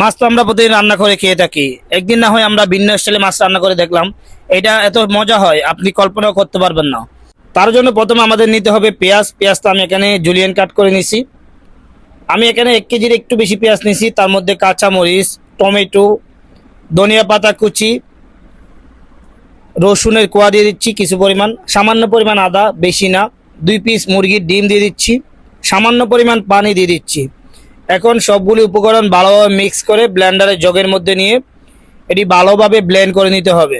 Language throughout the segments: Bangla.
মাছ তো আমরা প্রতিদিন রান্না করে খেয়ে থাকি। একদিন না হয় আমরা ভিন্ন স্টাইলে মাছ রান্না করে দেখলাম। এটা এত মজা হয়, আপনি কল্পনাও করতে পারবেন না। তার জন্য প্রথমে আমাদের নিতে হবে পেঁয়াজ। পেঁয়াজটা আমি এখানে জুলিয়ান কাট করে নিছি। আমি এখানে এক কেজির একটু বেশি পেঁয়াজ নিছি। তার মধ্যে কাঁচা মরিচ টমেটো, ধনিয়া পাতা কুচি, রসুনের কোয়া দিয়ে দিচ্ছি কিছু পরিমাণ। সামান্য পরিমাণ আদা, বেশি না। দুই পিস মুরগির ডিম দিয়ে দিচ্ছি। সামান্য পরিমাণ পানি দিয়ে দিচ্ছি। এখন সবগুলি উপকরণ ভালোভাবে মিক্স করে ব্লেন্ডারের জগের মধ্যে নিয়ে এটি ভালোভাবে ব্লেন্ড করে নিতে হবে।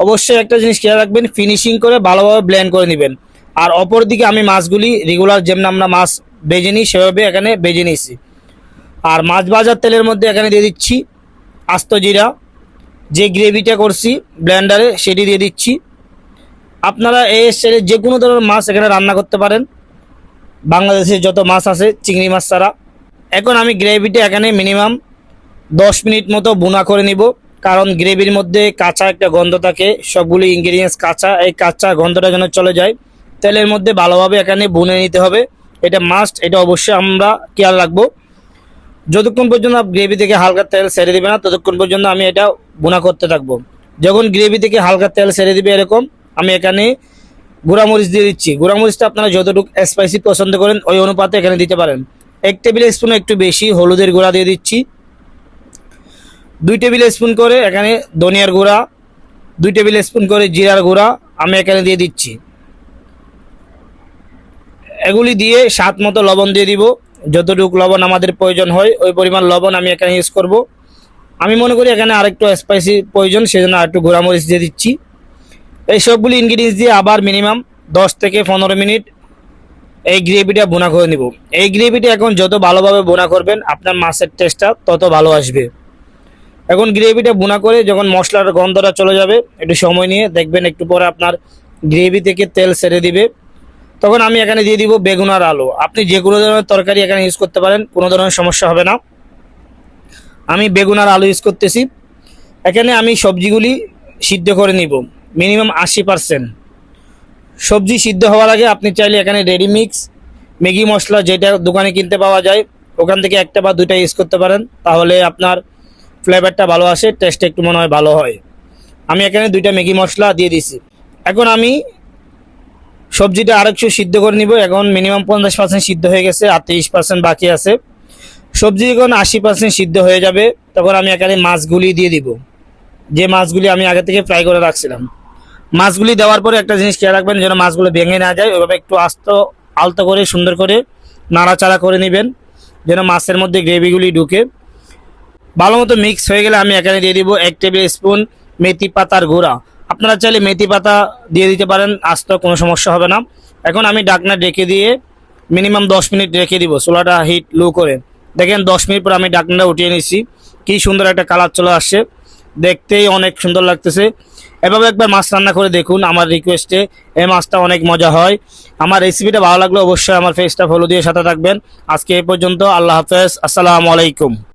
অবশ্যই একটা জিনিস খেয়াল রাখবেন ফিনিশিং করে ভালোভাবে ব্লেন্ড করে নেবেন। আর অপর দিকে আমি মাছগুলি রেগুলার যেমন আমরা মাছ বেজে নিই, সেভাবে এখানে বেজে নিয়েছি। আর মাছ ভাজার তেলের মধ্যে এখানে দিয়ে দিচ্ছি আস্ত জিরা। যে গ্রেভিটা করছি ব্লেন্ডারে সেটি দিয়ে দিচ্ছি। আপনারা এই স্টাইলে যে কোনো ধরনের মাছ এখানে রান্না করতে পারেন। বাংলাদেশে যত মাছ আছে, চিংড়ি মাছ ছাড়া। এখন আমি গ্রেভিটা এখানে মিনিমাম দশ মিনিট মতো বুনা করে নিব। কারণ গ্রেভির মধ্যে কাঁচা একটা গন্ধ থাকে, সবগুলি ইনগ্রিডিয়েন্টস কাঁচা, এই কাঁচা গন্ধটা যেন চলে যায়। তেলের মধ্যে ভালোভাবে এখানে বুনে নিতে হবে। এটা মাস্ট এটা অবশ্যই আমরা খেয়াল রাখব। যতক্ষণ পর্যন্ত গ্রেভি থেকে হালকা তেল ছেড়ে দিবে না, ততক্ষণ পর্যন্ত আমি এটা বুনা করতে থাকব। যখন গ্রেভি থেকে হালকা তেল ছেড়ে দিবে এরকম, আমি এখানে গুঁড়ামরিচ দিয়ে দিচ্ছি। গুঁড়ামরিচটা আপনারা যতটুকু স্পাইসি পছন্দ করেন, ওই অনুপাতে এখানে দিতে পারেন। এক টেবিল স্পুন একটু বেশি, হলুদের গুঁড়া দিয়ে দিচ্ছি। দুই টেবিল স্পুন করে এখানে ধনিয়ার গুঁড়া, দুই টেবিল স্পুন করে জিরার গুঁড়া আমি এখানে দিয়ে দিচ্ছি। এগুলি দিয়ে স্বাদ মতো লবণ দিয়ে দিব। যতটুকু লবণ আমাদের প্রয়োজন হয়, ওই পরিমাণ লবণ আমি এখানে ইউজ করব। আমি মনে করি এখানে আরেকটু স্পাইসি প্রয়োজন, সেজন্য আরেকটু মরিচ দিয়ে দিচ্ছি। এই সবগুলি ইনগ্রিডিয়েন্টস দিয়ে আবার মিনিমাম দশ থেকে পনেরো মিনিট এই গ্রেভিটা বোনা করে নিব। এই গ্রেভিটা এখন যত ভালোভাবে বোনা করবেন, আপনার মাছের টেস্টটা তত ভালো আসবে। এখন গ্রেভিটা বোনা করে যখন মশলার গন্ধটা চলে যাবে, একটু সময় নিয়ে দেখবেন একটু পরে আপনার গ্রেভি থেকে তেল সেরে দিবে। তখন আমি এখানে দিয়ে দিব বেগুন আর আলু। আপনি যে কোনো ধরনের তরকারি এখানে ইউজ করতে পারেন, কোনো ধরনের সমস্যা হবে না। আমি বেগুন আর আলু ইউজ করতেছি। এখানে আমি সবজিগুলি সিদ্ধ করে নিব। মিনিমাম আশি পার্সেন্ট সবজি সিদ্ধ হওয়ার আগে আপনি চাইলে এখানে রেডি মিক্স ম্যাগি মশলা যেটা দোকানে কিনতে পাওয়া যায়, ওখান থেকে একটা বা দুইটা ইউজ করতে পারেন, তাহলে আপনার ফ্লেভারটা ভালো আসে টেস্ট একটু মনে হয় ভালো হয়। আমি এখানে দুইটা ম্যাগি মশলা দিয়ে দিছি। এখন আমি সবজিটা আরেকটু সিদ্ধ করে নিব। এখন মিনিমাম পঞ্চাশ পার্সেন্ট সিদ্ধ হয়ে গেছে, আর তিরিশ পার্সেন্ট বাকি আছে। সবজি যখন আশি পার্সেন্ট সিদ্ধ হয়ে যাবে। তখন আমি এখানে মাছগুলি দিয়ে দিব। যে মাছগুলি আমি আগে থেকে ফ্রাই করে রাখছিলাম। মাছগুলি দেওয়ার পরে একটা জিনিস খেয়াল রাখবেন, যেন মাছগুলো ভেঙে না যায়। ওইভাবে একটু আস্ত, আলতো করে, সুন্দর করে নাড়াচাড়া করে নেবেন, যেন মাছের মধ্যে গ্রেভিগুলি ঢুকে। ভালো মতো মিক্স হয়ে গেলে আমি এখানে দিয়ে দিব এক টেবিল স্পুন মেথি পাতার গুঁড়া। আপনারা চাইলে মেথি পাতা দিয়ে দিতে পারেন, আস্ত কোনো সমস্যা হবে না। এখন আমি ডাকনা ডেকে দিয়ে মিনিমাম দশ মিনিট রেখে দিব, চুলাটা হিট লো করে। দেখেন দশ মিনিট পর আমি ডাকনাটা উঠিয়ে নিচ্ছি কি সুন্দর একটা কালার চলে আসছে। দেখতেই অনেক সুন্দর লাগতেছে। এভাবে একবার মাছ রান্না করে দেখুন আমার রিকোয়েস্টে এই মাছটা অনেক মজা হয়। আমার রেসিপিটা ভালো লাগলে অবশ্যই আমার ফেসটা ফলো দিয়ে সাথে থাকবেন। আজকে এ পর্যন্ত, আল্লাহ হাফেজ, আসসালামু আলাইকুম।